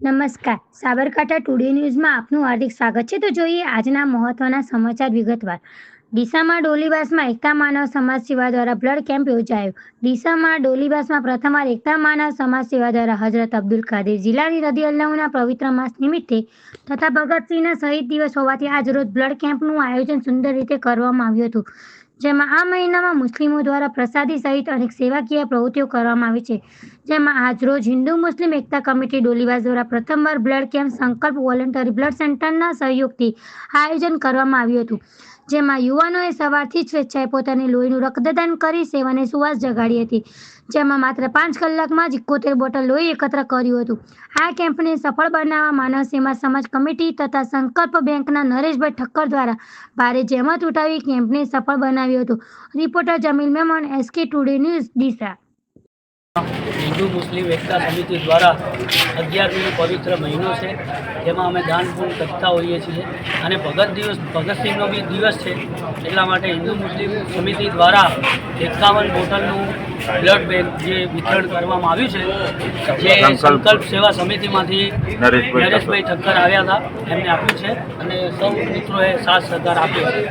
નમસ્કાર. સાબરકાંઠા ટુડે ન્યૂઝમાં આપનું હાર્દિક સ્વાગત છે. તો જોઈએ આજના મહત્વના સમાચાર વિગતવાર. ડીસામાં ડોલીવાસમાં એકતા માનવ સમાજ સેવા દ્વારા બ્લડ કેમ્પ યોજાયો. ડીસામાં ડોલીવાસમાં પ્રથમવાર એકતા માનવ સમાજ સેવા દ્વારા હજરત અબ્દુલ કાદર જિલ્લાની રદી અલ્લાહના પવિત્ર માસ નિમિત્તે તથા ભગતસિંહના શહીદ દિવસ હોવાથી આજ રોજ બ્લડ કેમ્પનું આયોજન સુંદર રીતે કરવામાં આવ્યું હતું. જેમાં આ મહિનામાં મુસ્લિમો દ્વારા પ્રસાદી સહિત અનેક સેવાકીય પ્રવૃત્તિઓ કરવામાં આવી છે. જેમાં આજરોજ હિન્દુ મુસ્લિમ એકતા કમિટી ડોલીવાસ દ્વારા પ્રથમવાર blood camp Sankalp voluntary blood સેન્ટરના સહયોગથી આયોજન કરવામાં આવ્યું હતું. જેમાં યુવાનોએ સવારથી જ સ્વેચ્છાએ પોતાની લોહીનું રક્તદાન કરી સેવાને સુવાસ જગાડી હતી. જેમાં માત્ર પાંચ કલાકમાં જ એકોતેર બોટલ લોહી એકત્ર કર્યું હતું. આ કેમ્પને સફળ બનાવવા માનવ સેવા સમાજ કમિટી તથા સંકલ્પ બેંકના નરેશભાઈ ઠક્કર દ્વારા ભારે જહેમત ઉઠાવી કેમ્પને સફળ બનાવ્યો હતો. Reporter Jamil Memon, SK today news Deesa. Hindu Muslim એકતા સમિતિ દ્વારા અગિયારમીનો પવિત્ર મહિનો છે. જેમાં અમે દાન પૂર્ણ કરતા હોઈએ છીએ. અને ભગત દિવસ ભગતસિંહનો બી દિવસ છે. એટલા માટે હિન્દુ મુસ્લિમ સમિતિ દ્વારા એકાવન બોટલનું બ્લડ બેંક જે વિતરણ કરવામાં આવ્યું છે જે સંકલ્પ. સેવા સમિતિમાંથી નરેશભાઈ નરેશભાઈ ઠક્કર આવ્યા હતા. એમને આપ્યું છે. અને સૌ મિત્રોએ સાથ સહકાર આપ્યો. છે